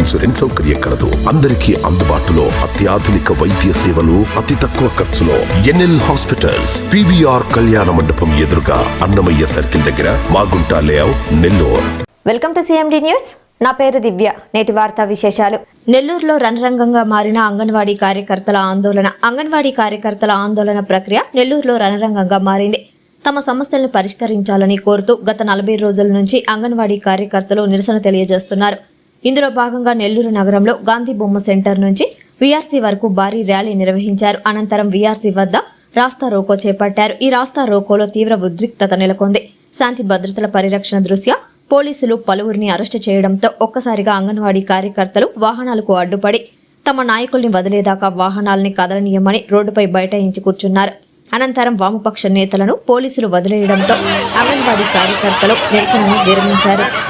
Insurance సౌకర్యం కలదు. అందరికీ అందుబాటులో అత్యాధునిక వైద్య సేవలు అతి తక్కువ ఖర్చులో ఎన్ఎల్ హాస్పిటల్స్ పివిఆర్ కళ్యాణ మండపం ఎదురుగా అన్నమయ్య సర్కిల్ దగ్గర Magunta layout Nellore. Welcome to CMD news. నా పేరు దివ్య. నేటి వార్తా విశేషాలు. నెల్లూరులో రణరంగంగా మారిన అంగన్వాడీ కార్యకర్తల ఆందోళన అంగన్వాడీ కార్యకర్తల ఆందోళన ప్రక్రియ నెల్లూరులో రణరంగంగా మారింది. తమ సమస్యలను పరిష్కరించాలని కోరుతూ గత నలభై రోజుల నుంచి అంగన్వాడీ కార్యకర్తలు నిరసన తెలియజేస్తున్నారు. ఇందులో భాగంగా నెల్లూరు నగరంలో గాంధీ బొమ్మ సెంటర్ నుంచి వీఆర్సీ వరకు భారీ ర్యాలీ నిర్వహించారు. అనంతరం వీఆర్సీ వద్ద రాస్తా రోకో చేపట్టారు. ఈ రాస్తా రోకోలో తీవ్ర ఉద్రిక్తత నెలకొంది. శాంతి భద్రతల పరిరక్షణ దృష్ట్యా పోలీసులు పలువురిని అరెస్టు చేయడంతో ఒక్కసారిగా అంగన్వాడీ కార్యకర్తలు వాహనాలకు అడ్డుపడి తమ నాయకుల్ని వదిలేదాకా వాహనాల్ని కదలనీయమని రోడ్డుపై బైఠాయించి కూర్చున్నారు. అనంతరం వామపక్ష నేతలను పోలీసులు వదిలేయడంతో అంగన్వాడీ కార్యకర్తలు నిరసనను విరమించారు.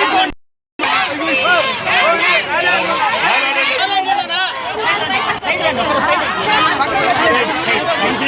మంచి